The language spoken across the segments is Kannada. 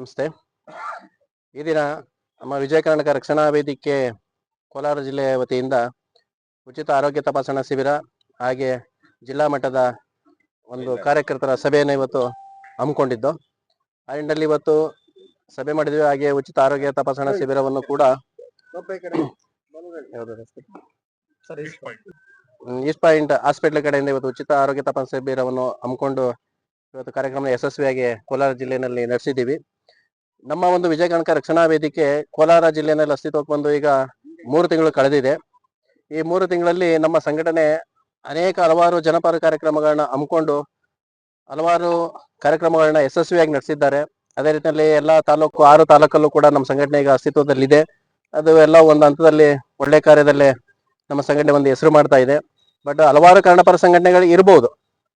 ನಮಸ್ತೆ. ಈ ದಿನ ನಮ್ಮ ವಿಜಯ ಕರ್ನಾಟಕ ರಕ್ಷಣಾ ವೇದಿಕೆ ಕೋಲಾರ ಜಿಲ್ಲೆಯ ವತಿಯಿಂದ ಉಚಿತ ಆರೋಗ್ಯ ತಪಾಸಣಾ ಶಿಬಿರ ಹಾಗೆ ಜಿಲ್ಲಾ ಮಟ್ಟದ ಒಂದು ಕಾರ್ಯಕರ್ತರ ಸಭೆಯನ್ನು ಇವತ್ತು ಹಮ್ಮಿಕೊಂಡಿದ್ದು. ಆ ನಿಟ್ಟಿನಲ್ಲಿ ಇವತ್ತು ಸಭೆ ಮಾಡಿದ್ವಿ. ಹಾಗೆ ಉಚಿತ ಆರೋಗ್ಯ ತಪಾಸಣಾ ಶಿಬಿರವನ್ನು ಕೂಡ ಈಸ್ಟ್ ಪಾಯಿಂಟ್ ಹಾಸ್ಪಿಟಲ್ ಕಡೆಯಿಂದ ಇವತ್ತು ಉಚಿತ ಆರೋಗ್ಯ ತಪಾಸಣಾ ಶಿಬಿರವನ್ನು ಹಮ್ಮಿಕೊಂಡು ಇವತ್ತು ಕಾರ್ಯಕ್ರಮ ಯಶಸ್ವಿಯಾಗಿ ಕೋಲಾರ ಜಿಲ್ಲೆಯಲ್ಲಿ ನಡೆಸಿದ್ದೀವಿ. ನಮ್ಮ ಒಂದು ವಿಜಯ ಕನಕ ರಕ್ಷಣಾ ವೇದಿಕೆ ಕೋಲಾರ ಜಿಲ್ಲೆಯಲ್ಲಿ ಅಸ್ತಿತ್ವಕ್ಕೆ ಬಂದು ಈಗ ಮೂರು ತಿಂಗಳು ಕಳೆದಿದೆ. ಈ ಮೂರು ತಿಂಗಳಲ್ಲಿ ನಮ್ಮ ಸಂಘಟನೆ ಅನೇಕ ಹಲವಾರು ಜನಪರ ಕಾರ್ಯಕ್ರಮಗಳನ್ನ ಹಮ್ಮಿಕೊಂಡು ಹಲವಾರು ಕಾರ್ಯಕ್ರಮಗಳನ್ನ ಯಶಸ್ವಿಯಾಗಿ ನಡೆಸಿದ್ದಾರೆ. ಅದೇ ರೀತಿಯಲ್ಲಿ ಎಲ್ಲ ತಾಲೂಕು, ಆರು ತಾಲೂಕಲ್ಲೂ ಕೂಡ ನಮ್ಮ ಸಂಘಟನೆ ಈಗ ಅಸ್ತಿತ್ವದಲ್ಲಿದೆ. ಅದು ಎಲ್ಲ ಒಂದು ಹಂತದಲ್ಲಿ ಒಳ್ಳೆ ಕಾರ್ಯದಲ್ಲಿ ನಮ್ಮ ಸಂಘಟನೆ ಒಂದು ಹೆಸರು ಮಾಡ್ತಾ ಇದೆ. ಬಟ್ ಹಲವಾರು ಕನ್ನಡಪರ ಸಂಘಟನೆಗಳು ಇರಬಹುದು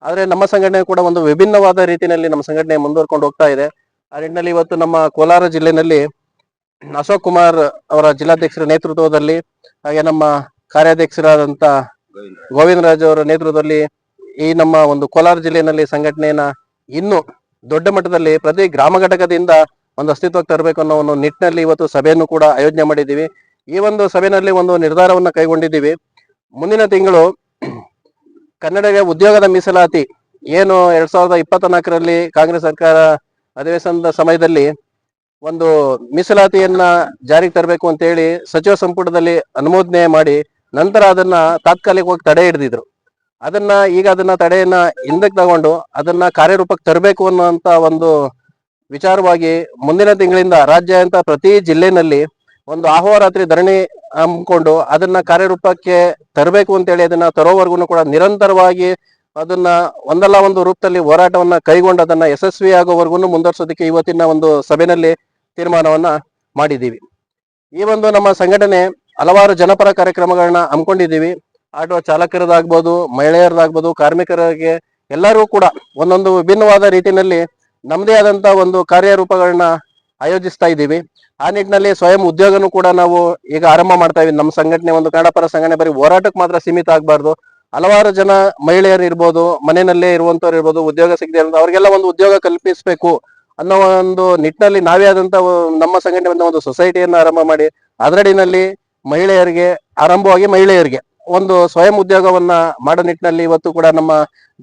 ಆದರೆ ನಮ್ಮ ಸಂಘಟನೆ ಕೂಡ ಒಂದು ವಿಭಿನ್ನವಾದ ರೀತಿಯಲ್ಲಿ ನಮ್ಮ ಸಂಘಟನೆ ಮುಂದುವರ್ಕೊಂಡು ಹೋಗ್ತಾ ಇದೆ. ಆ ಇವತ್ತು ನಮ್ಮ ಕೋಲಾರ ಜಿಲ್ಲೆನಲ್ಲಿ ಅಶೋಕ್ ಕುಮಾರ್ ಅವರ ಜಿಲ್ಲಾಧ್ಯಕ್ಷರ ನೇತೃತ್ವದಲ್ಲಿ ಹಾಗೆ ನಮ್ಮ ಕಾರ್ಯಾಧ್ಯಕ್ಷರಾದಂತ ಗೋವಿಂದರಾಜ್ ಅವರ ನೇತೃತ್ವದಲ್ಲಿ ಈ ನಮ್ಮ ಒಂದು ಕೋಲಾರ ಜಿಲ್ಲೆಯಲ್ಲಿ ಸಂಘಟನೆಯನ್ನ ಇನ್ನು ದೊಡ್ಡ ಮಟ್ಟದಲ್ಲಿ ಪ್ರತಿ ಗ್ರಾಮ ಘಟಕದಿಂದ ಒಂದು ಅಸ್ತಿತ್ವಕ್ಕೆ ತರಬೇಕು ಅನ್ನೋ ಒಂದು ನಿಟ್ಟಿನಲ್ಲಿ ಇವತ್ತು ಸಭೆಯನ್ನು ಕೂಡ ಆಯೋಜನೆ ಮಾಡಿದ್ದೀವಿ. ಈ ಒಂದು ಸಭೆಯಲ್ಲಿ ಒಂದು ನಿರ್ಧಾರವನ್ನು ಕೈಗೊಂಡಿದ್ದೀವಿ. ಮುಂದಿನ ತಿಂಗಳು ಕನ್ನಡಿಗ ಉದ್ಯೋಗದ ಮೀಸಲಾತಿ ಏನು ಎರಡ್ ಸಾವಿರದ ಇಪ್ಪತ್ತ ನಾಲ್ಕರಲ್ಲಿ ಕಾಂಗ್ರೆಸ್ ಸರ್ಕಾರ ಅಧಿವೇಶನದ ಸಮಯದಲ್ಲಿ ಒಂದು ಮೀಸಲಾತಿಯನ್ನ ಜಾರಿಗೆ ತರಬೇಕು ಅಂತ ಹೇಳಿ ಸಚಿವ ಸಂಪುಟದಲ್ಲಿ ಅನುಮೋದನೆ ಮಾಡಿ ನಂತರ ಅದನ್ನ ತಾತ್ಕಾಲಿಕವಾಗಿ ತಡೆ ಹಿಡಿದಿದ್ರು. ಅದನ್ನ ಈಗ ಅದನ್ನ ತಡೆಯನ್ನ ಹಿಂದಕ್ಕೆ ತಗೊಂಡು ಅದನ್ನ ಕಾರ್ಯರೂಪಕ್ಕೆ ತರಬೇಕು ಅನ್ನುವಂತ ಒಂದು ವಿಚಾರವಾಗಿ ಮುಂದಿನ ತಿಂಗಳಿಂದ ರಾಜ್ಯಾದ್ಯಂತ ಪ್ರತಿ ಜಿಲ್ಲೆನಲ್ಲಿ ಒಂದು ಅಹೋರಾತ್ರಿ ಧರಣಿ ಹಮ್ಮಿಕೊಂಡು ಅದನ್ನ ಕಾರ್ಯರೂಪಕ್ಕೆ ತರಬೇಕು ಅಂತೇಳಿ ಅದನ್ನ ತರೋವರೆಗೂ ಕೂಡ ನಿರಂತರವಾಗಿ ಅದನ್ನ ಒಂದಲ್ಲ ಒಂದು ರೂಪದಲ್ಲಿ ಹೋರಾಟವನ್ನ ಕೈಗೊಂಡು ಅದನ್ನ ಯಶಸ್ವಿಯಾಗುವವರೆಗೂ ಮುಂದುವರ್ಸೋದಕ್ಕೆ ಇವತ್ತಿನ ಒಂದು ಸಭೆಯಲ್ಲಿ ತೀರ್ಮಾನವನ್ನ ಮಾಡಿದ್ದೀವಿ. ಈ ಒಂದು ನಮ್ಮ ಸಂಘಟನೆ ಹಲವಾರು ಜನಪರ ಕಾರ್ಯಕ್ರಮಗಳನ್ನ ಹಮ್ಮಿಕೊಂಡಿದ್ದೀವಿ. ಆಟೋ ಚಾಲಕರದಾಗ್ಬೋದು, ಮಹಿಳೆಯರದಾಗ್ಬೋದು, ಕಾರ್ಮಿಕರಿಗೆ ಎಲ್ಲರೂ ಕೂಡ ಒಂದೊಂದು ವಿಭಿನ್ನವಾದ ರೀತಿಯಲ್ಲಿ ನಮ್ಮದೇ ಆದಂತ ಒಂದು ಕಾರ್ಯರೂಪಗಳನ್ನ ಆಯೋಜಿಸ್ತಾ ಇದ್ದೀವಿ. ಆ ನಿಟ್ಟಿನಲ್ಲಿ ಸ್ವಯಂ ಉದ್ಯೋಗನೂ ಕೂಡ ನಾವು ಈಗ ಆರಂಭ ಮಾಡ್ತಾ ಇದ್ದೀವಿ. ನಮ್ಮ ಸಂಘಟನೆ ಒಂದು ಕನ್ನಡಪರ ಸಂಘಟನೆ ಬರೀ ಹೋರಾಟಕ್ಕೆ ಮಾತ್ರ ಸೀಮಿತ ಆಗಬಾರ್ದು. ಹಲವಾರು ಜನ ಮಹಿಳೆಯರು ಇರ್ಬೋದು, ಮನೆಯಲ್ಲೇ ಇರುವಂತವ್ರು ಇರ್ಬೋದು, ಉದ್ಯೋಗ ಸಿಗದೆ ಇರೋದು ಅವ್ರಿಗೆಲ್ಲ ಒಂದು ಉದ್ಯೋಗ ಕಲ್ಪಿಸಬೇಕು ಅನ್ನೋ ಒಂದು ನಿಟ್ಟಿನಲ್ಲಿ ನಾವೇ ಆದಂತ ನಮ್ಮ ಸಂಘಟನೆ ಒಂದು ಒಂದು ಸೊಸೈಟಿಯನ್ನು ಆರಂಭ ಮಾಡಿ, ಅದರಡಿನಲ್ಲಿ ಮಹಿಳೆಯರಿಗೆ, ಆರಂಭವಾಗಿ ಮಹಿಳೆಯರಿಗೆ ಒಂದು ಸ್ವಯಂ ಉದ್ಯೋಗವನ್ನ ಮಾಡೋ ನಿಟ್ಟಿನಲ್ಲಿ ಇವತ್ತು ಕೂಡ ನಮ್ಮ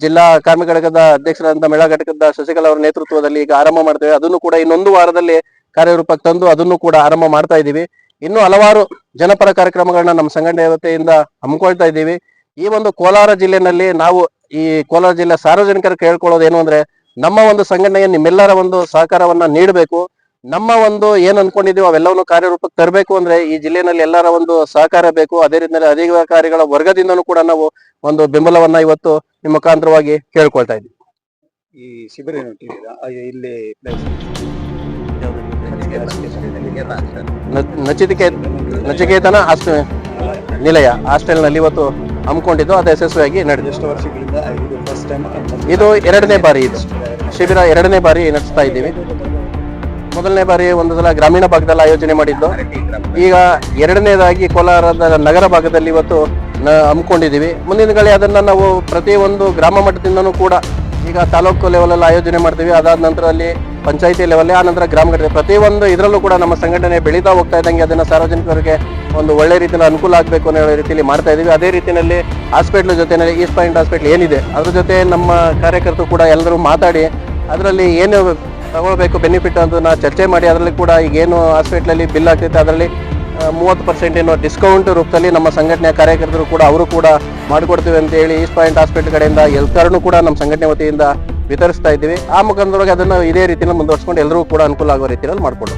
ಜಿಲ್ಲಾ ಕಾರ್ಮಿಕ ಘಟಕದ ಅಧ್ಯಕ್ಷರಾದಂತಹ ಮಹಿಳಾ ಘಟಕದ ಶಶಿಕಲಾ ಅವರ ನೇತೃತ್ವದಲ್ಲಿ ಈಗ ಆರಂಭ ಮಾಡ್ತೇವೆ. ಅದನ್ನು ಕೂಡ ಇನ್ನೊಂದು ವಾರದಲ್ಲಿ ಕಾರ್ಯರೂಪಕ್ಕೆ ತಂದು ಅದನ್ನು ಕೂಡ ಆರಂಭ ಮಾಡ್ತಾ ಇದ್ದೀವಿ. ಇನ್ನು ಹಲವಾರು ಜನಪರ ಕಾರ್ಯಕ್ರಮಗಳನ್ನ ನಮ್ಮ ಸಂಘಟನೆ ವತಿಯಿಂದ ಹಮ್ಮಿಕೊಳ್ತಾ ಇದ್ದೀವಿ. ಈ ಒಂದು ಕೋಲಾರ ಜಿಲ್ಲೆನಲ್ಲಿ ನಾವು ಈ ಕೋಲಾರ ಜಿಲ್ಲೆ ಸಾರ್ವಜನಿಕರು ಕೇಳ್ಕೊಳ್ಳೋದು ಏನು ಅಂದ್ರೆ ನಮ್ಮ ಒಂದು ಸಂಘಟನೆಗೆ ನಿಮ್ಮೆಲ್ಲರ ಒಂದು ಸಹಕಾರವನ್ನ ನೀಡಬೇಕು. ನಮ್ಮ ಒಂದು ಏನ್ ಅನ್ಕೊಂಡಿದೀವಿ ಅವೆಲ್ಲವನ್ನು ಕಾರ್ಯರೂಪಕ್ಕೆ ತರಬೇಕು ಅಂದ್ರೆ ಈ ಜಿಲ್ಲೆನಲ್ಲಿ ಎಲ್ಲರ ಒಂದು ಸಹಕಾರ ಬೇಕು. ಅದೇ ರೀತಿಯಲ್ಲಿ ಅಧಿಕಾರಿಗಳ ವರ್ಗದಿಂದನೂ ಕೂಡ ನಾವು ಒಂದು ಬೆಂಬಲವನ್ನ ಇವತ್ತು ನಿಮ್ಮ ಮುಖಾಂತರವಾಗಿ ಕೇಳ್ಕೊಳ್ತಾ ಇದ್ದೀವಿ. ಈ ಶಿಬಿರ ಇಲ್ಲಿ ನಚಿಕೇತನ ಹಾಸ್ಟೆಲ್ ನಿಲಯ ಹಾಸ್ಟೆಲ್ನಲ್ಲಿ ಇವತ್ತು ಹಮ್ಮಿಕೊಂಡಿದ್ದು ಅದು ಯಶಸ್ವಿಯಾಗಿ ನಡೆದಿದೆ. ಎಷ್ಟು ವರ್ಷಗಳಿಂದ ಇದು ಫಸ್ಟ್ ಟೈಮ್ ಇದು ಎರಡನೇ ಬಾರಿ ಇದು. ಶಿಬಿರ ಎರಡನೇ ಬಾರಿ ನಡೆಸ್ತಾ ಇದ್ದೀವಿ. ಮೊದಲನೇ ಬಾರಿ ಒಂದು ಸಲ ಗ್ರಾಮೀಣ ಭಾಗದಲ್ಲಿ ಆಯೋಜನೆ ಮಾಡಿದ್ದು. ಈಗ ಎರಡನೇದಾಗಿ ಕೋಲಾರದ ನಗರ ಭಾಗದಲ್ಲಿ ಇವತ್ತು ಹಮ್ಮಿಕೊಂಡಿದ್ದೀವಿ. ಮುಂದಿನ ಗಳಿ ಅದನ್ನು ನಾವು ಪ್ರತಿಯೊಂದು ಒಂದು ಗ್ರಾಮ ಮಟ್ಟದಿಂದನೂ ಕೂಡ ಈಗ ತಾಲೂಕು ಲೆವೆಲಲ್ಲಿ ಆಯೋಜನೆ ಮಾಡ್ತೀವಿ. ಅದಾದ ನಂತರ ಅಲ್ಲಿ ಪಂಚಾಯಿತಿ ಲೆವೆಲ್ ಆ ನಂತರ ಗ್ರಾಮ ಘಟನೆ ಪ್ರತಿಯೊಂದು ಇದರಲ್ಲೂ ಕೂಡ ನಮ್ಮ ಸಂಘಟನೆ ಬೆಳೀತಾ ಹೋಗ್ತಾ ಇದ್ದಂಗೆ ಅದನ್ನು ಸಾರ್ವಜನಿಕರಿಗೆ ಒಂದು ಒಳ್ಳೆ ರೀತಿಯಲ್ಲಿ ಅನುಕೂಲ ಆಗಬೇಕು ಅನ್ನೋ ರೀತಿಯಲ್ಲಿ ಮಾಡ್ತಾ ಇದ್ದೀವಿ. ಅದೇ ರೀತಿಯಲ್ಲಿ ಹಾಸ್ಪಿಟ್ಲ್ ಜೊತೆನಲ್ಲಿ ಈಸ್ಟ್ ಪಾಯಿಂಟ್ ಹಾಸ್ಪಿಟ್ಲ್ ಏನಿದೆ, ಅದ್ರ ಜೊತೆ ನಮ್ಮ ಕಾರ್ಯಕರ್ತರು ಕೂಡ ಎಲ್ಲರೂ ಮಾತಾಡಿ ಅದರಲ್ಲಿ ಏನು ತಗೊಳ್ಬೇಕು ಬೆನಿಫಿಟ್ ಅದನ್ನ ಚರ್ಚೆ ಮಾಡಿ, ಅದರಲ್ಲಿ ಕೂಡ ಈಗ ಏನು ಹಾಸ್ಪಿಟ್ಲಲ್ಲಿ ಬಿಲ್ ಆಗ್ತೈತೆ, ಅದರಲ್ಲಿ ಮೂವತ್ತು ಪರ್ಸೆಂಟ್ ಏನೋ ಡಿಸ್ಕೌಂಟ್ ರೂಪದಲ್ಲಿ ನಮ್ಮ ಸಂಘಟನೆಯ ಕಾರ್ಯಕರ್ತರು ಕೂಡ, ಅವರು ಕೂಡ ಮಾಡಿಕೊಡ್ತೀವಿ ಅಂತ ಹೇಳಿ ಈಸ್ಟ್ ಪಾಯಿಂಟ್ ಹಾಸ್ಪಿಟಲ್ ಕಡೆಯಿಂದ ಎಲ್ಲರೂ ಕೂಡ ನಮ್ಮ ಸಂಘಟನೆ ವತಿಯಿಂದ ವಿತರಿಸ್ತಾ ಇದ್ದೀವಿ. ಆ ಮುಖಾಂತರವಾಗಿ ಅದನ್ನು ಇದೇ ರೀತಿಯಲ್ಲಿ ಮುಂದುವರ್ಸ್ಕೊಂಡು ಎಲ್ಲರೂ ಕೂಡ ಅನುಕೂಲ ಆಗುವ ರೀತಿಯಲ್ಲಿ ಮಾಡ್ಕೊಂಡು